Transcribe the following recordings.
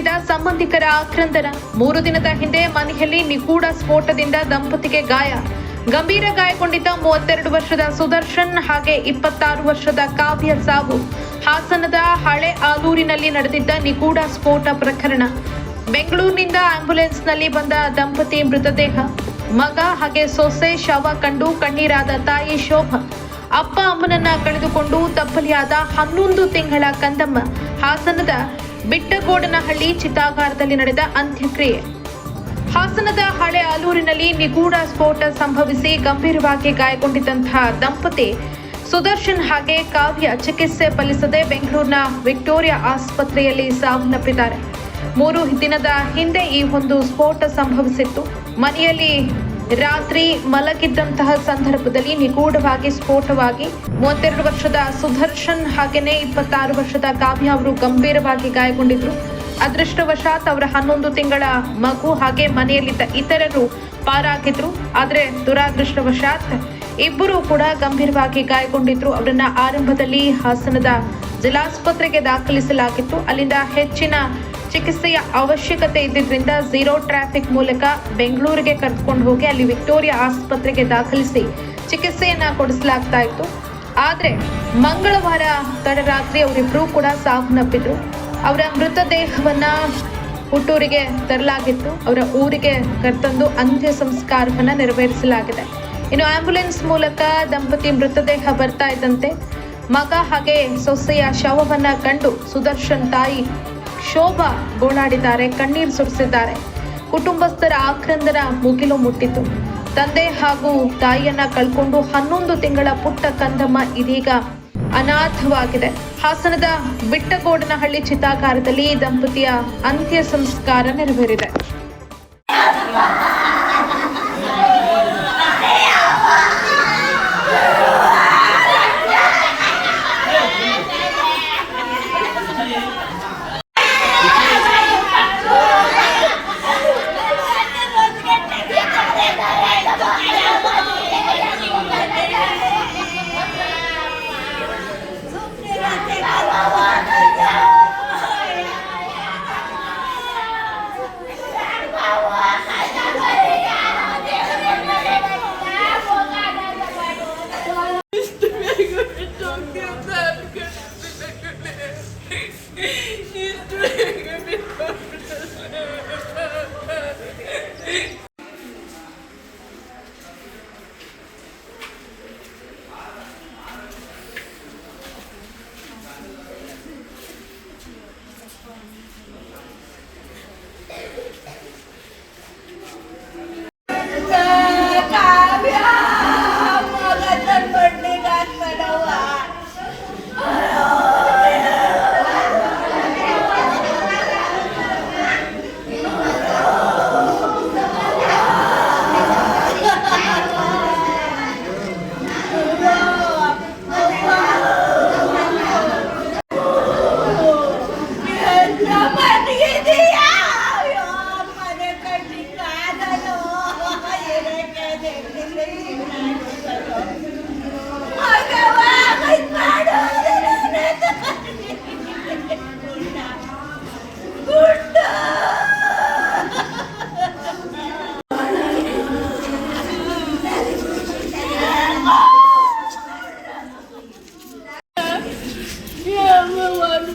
ನಡೆದಿದ ಸಂಬಂಧಿಕರ ಆಕ್ರಂದನ. ಮೂರು ದಿನದ ಹಿಂದೆ ಮನೆಯಲ್ಲಿ ನಿಗೂಢ ಸ್ಫೋಟದಿಂದ ದಂಪತಿಗೆ ಗಾಯ. ಗಂಭೀರ ಗಾಯಗೊಂಡಿದ್ದ ಮೂವತ್ತೆರಡು ವರ್ಷದ ಸುದರ್ಶನ್ ಹಾಗೆ ಇಪ್ಪತ್ತಾರು ವರ್ಷದ ಕಾವ್ಯ ಸಾವು. ಹಾಸನದ ಹಳೆ ಆಲೂರಿನಲ್ಲಿ ನಡೆದಿದ್ದ ನಿಗೂಢ ಸ್ಫೋಟ ಪ್ರಕರಣ. ಬೆಂಗಳೂರಿನಿಂದ ಆಂಬ್ಯುಲೆನ್ಸ್ನಲ್ಲಿ ಬಂದ ದಂಪತಿ ಮೃತದೇಹ. ಮಗ ಹಾಗೆ ಸೊಸೆ ಶವ ಕಂಡು ಕಣ್ಣೀರಾದ ತಾಯಿ ಶೋಭ. ಅಪ್ಪ ಅಮ್ಮನನ್ನ ಕಳೆದುಕೊಂಡು ತಪ್ಪಲಿಯಾದ ಹನ್ನೊಂದು ತಿಂಗಳ ಕಂದಮ್ಮ. ಹಾಸನದ ಬಿಟ್ಟಗೋಡನಹಳ್ಳಿ ಚಿತಾಗಾರದಲ್ಲಿ ನಡೆದ ಅಂತ್ಯಕ್ರಿಯೆ. ಹಾಸನದ ಹಳೆ ಆಲೂರಿನಲ್ಲಿ ನಿಗೂಢ ಸ್ಫೋಟ ಸಂಭವಿಸಿ ಗಂಭೀರವಾಗಿ ಗಾಯಗೊಂಡಿದ್ದಂತಹ ದಂಪತಿ ಸುದರ್ಶನ್ ಹಾಗೆ ಕಾವ್ಯ ಚಿಕಿತ್ಸೆ ಫಲಿಸದೆ ಬೆಂಗಳೂರಿನ ವಿಕ್ಟೋರಿಯಾ ಆಸ್ಪತ್ರೆಯಲ್ಲಿ ಸಾವನ್ನಪ್ಪಿದ್ದಾರೆ. ಮೂರು ದಿನದ ಹಿಂದೆ ಈ ಒಂದು ಸ್ಫೋಟ ಸಂಭವಿಸಿತ್ತು. ಮನೆಯಲ್ಲಿ ರಾತ್ರಿ ಮಲಗಿದ್ದಂತಹ ಸಂದರ್ಭದಲ್ಲಿ ನಿಗೂಢವಾಗಿ, ಸ್ಫೋಟವಾಗಿ ಮೂವತ್ತೆರಡು ವರ್ಷದ ಸುದರ್ಶನ್ ಹಾಗೆಯೇ ಇಪ್ಪತ್ತಾರು ವರ್ಷದ ಕಾವ್ಯ ಅವರು ಗಂಭೀರವಾಗಿ ಗಾಯಗೊಂಡಿದ್ರು. ಅದೃಷ್ಟವಶಾತ್ ಅವರ ಹನ್ನೊಂದು ತಿಂಗಳ ಮಗು ಹಾಗೆ ಮನೆಯಲ್ಲಿದ್ದ ಇತರರು ಪಾರಾಗಿದ್ರು. ಆದರೆ ದುರಾದೃಷ್ಟವಶಾತ್ ಇಬ್ಬರು ಕೂಡ ಗಂಭೀರವಾಗಿ ಗಾಯಗೊಂಡಿದ್ರು. ಅವರನ್ನ ಆರಂಭದಲ್ಲಿ ಹಾಸನದ ಜಿಲ್ಲಾಸ್ಪತ್ರೆಗೆ ದಾಖಲಿಸಲಾಗಿತ್ತು. ಅಲ್ಲಿಂದ ಹೆಚ್ಚಿನ ಚಿಕಿತ್ಸೆಯ ಅವಶ್ಯಕತೆ ಇದ್ದಿದ್ದರಿಂದ ಝೀರೋ ಟ್ರಾಫಿಕ್ ಮೂಲಕ ಬೆಂಗಳೂರಿಗೆ ಕರೆದುಕೊಂಡು ಹೋಗಿ ಅಲ್ಲಿ ವಿಕ್ಟೋರಿಯಾ ಆಸ್ಪತ್ರೆಗೆ ದಾಖಲಿಸಿ ಚಿಕಿತ್ಸೆಯನ್ನ ಕೊಡಿಸಲಾಗ್ತಾ ಇತ್ತು. ಆದರೆ ಮಂಗಳವಾರ ತಡರಾತ್ರಿ ಅವರಿಬ್ಬರೂ ಕೂಡ ಸಾವನ್ನಪ್ಪಿದ್ರು. ಅವರ ಮೃತದೇಹವನ್ನ ಹುಟ್ಟೂರಿಗೆ ತರಲಾಗಿತ್ತು. ಅವರ ಊರಿಗೆ ಕರೆತಂದು ಅಂತ್ಯ ಸಂಸ್ಕಾರವನ್ನ ನೆರವೇರಿಸಲಾಗಿದೆ. ಇನ್ನು ಆಂಬ್ಯುಲೆನ್ಸ್ ಮೂಲಕ ದಂಪತಿ ಮೃತದೇಹ ಬರ್ತಾ ಇದ್ದಂತೆ. ಮಗ ಹಾಗೆ ಸೊಸೆಯ ಶವವನ್ನ ಕಂಡು ಸುದರ್ಶನ್ ತಾಯಿ ಶೋಭಾ ಗೋಳಾಡಿದ್ದಾರೆ ಕಣ್ಣೀರು ಸುರಿಸಿದ್ದಾರೆ. ಕುಟುಂಬಸ್ಥರ ಆಕ್ರಂದನ ಮುಗಿಲು ಮುಟ್ಟಿತು. ತಂದೆ ಹಾಗೂ ತಾಯಿಯನ್ನ ಕಳ್ಕೊಂಡು ಹನ್ನೊಂದು ತಿಂಗಳ ಪುಟ್ಟ ಕಂದಮ್ಮ ಇದೀಗ ಅನಾಥವಾಗಿದೆ. ಹಾಸನದ ಬಿಟ್ಟಗೋಡನಹಳ್ಳಿ ಚಿತಾಗಾರದಲ್ಲಿ ದಂಪತಿಯ ಅಂತ್ಯ ಸಂಸ್ಕಾರ ನೆರವೇರಿದೆ.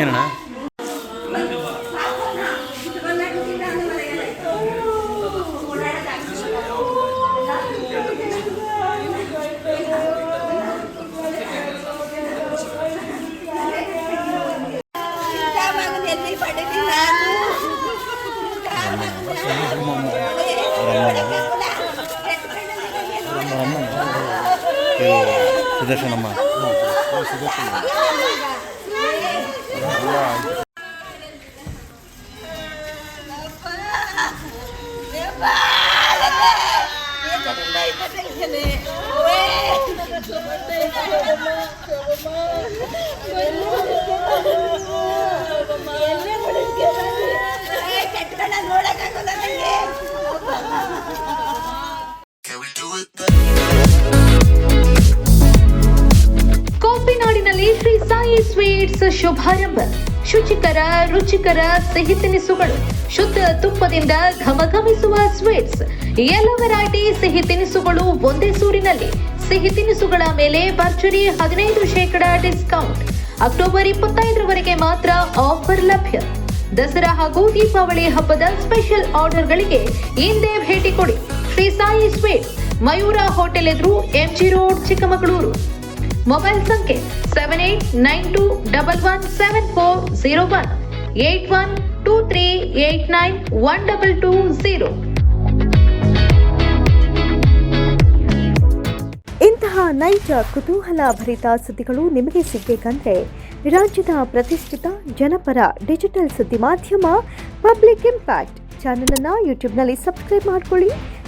ಏನಣ್ಣ ಸುದರ್ಶನಮ್ಮ ಕೆಟ್ಟ ಶ್ರೀ ಸಾಯಿ ಸ್ವೀಟ್ಸ್ ಶುಭಾರಂಭ. ಶುಚಿಕರ, ರುಚಿಕರ ಸಿಹಿ ತಿನಿಸುಗಳು. ಶುದ್ಧ ತುಪ್ಪದಿಂದ ಘಮಘಮಿಸುವ ಸ್ವೀಟ್ಸ್. ಎಲ್ಲ ವೆರೈಟಿ ಸಿಹಿ ತಿನಿಸುಗಳು ಒಂದೇ ಸೂರಿನಲ್ಲಿ. ಸಿಹಿ ತಿನಿಸುಗಳ ಮೇಲೆ ಭರ್ಜರಿ ಹದಿನೈದು ಶೇಕಡ ಡಿಸ್ಕೌಂಟ್. ಅಕ್ಟೋಬರ್ ಇಪ್ಪತ್ತೈದರವರೆಗೆ ಮಾತ್ರ ಆಫರ್ ಲಭ್ಯ. ದಸರಾ ಹಾಗೂ ದೀಪಾವಳಿ ಹಬ್ಬದ ಸ್ಪೆಷಲ್ ಆರ್ಡರ್ಗಳಿಗೆ ಹಿಂದೆ ಭೇಟಿ ಕೊಡಿ. ಶ್ರೀ ಸಾಯಿ ಸ್ವೀಟ್ಸ್, ಮಯೂರ ಹೋಟೆಲ್ ಎದುರು ಎಂಜಿ ರೋಡ್, ಚಿಕ್ಕಮಗಳೂರು. ಮೊಬೈಲ್ ಸಂಖ್ಯೆ seven eight nine two double one seven four zero one eight one two three eight nine one double two zero ಇಂತಹ ನೈಜ, ಕುತೂಹಲ ಭರಿತ ಸುದ್ದಿಗಳು ನಿಮಗೆ ಸಿಗಬೇಕಂದ್ರೆ ರಾಜ್ಯದ ಪ್ರತಿಷ್ಠಿತ ಜನಪರ ಡಿಜಿಟಲ್ ಸುದ್ದಿ ಮಾಧ್ಯಮ ಪಬ್ಲಿಕ್ ಇಂಪ್ಯಾಕ್ಟ್ ಚಾನಲನ್ನು ಯೂಟ್ಯೂಬ್ನಲ್ಲಿ ಸಬ್ಸ್ಕ್ರೈಬ್ ಮಾಡ್ಕೊಳ್ಳಿ.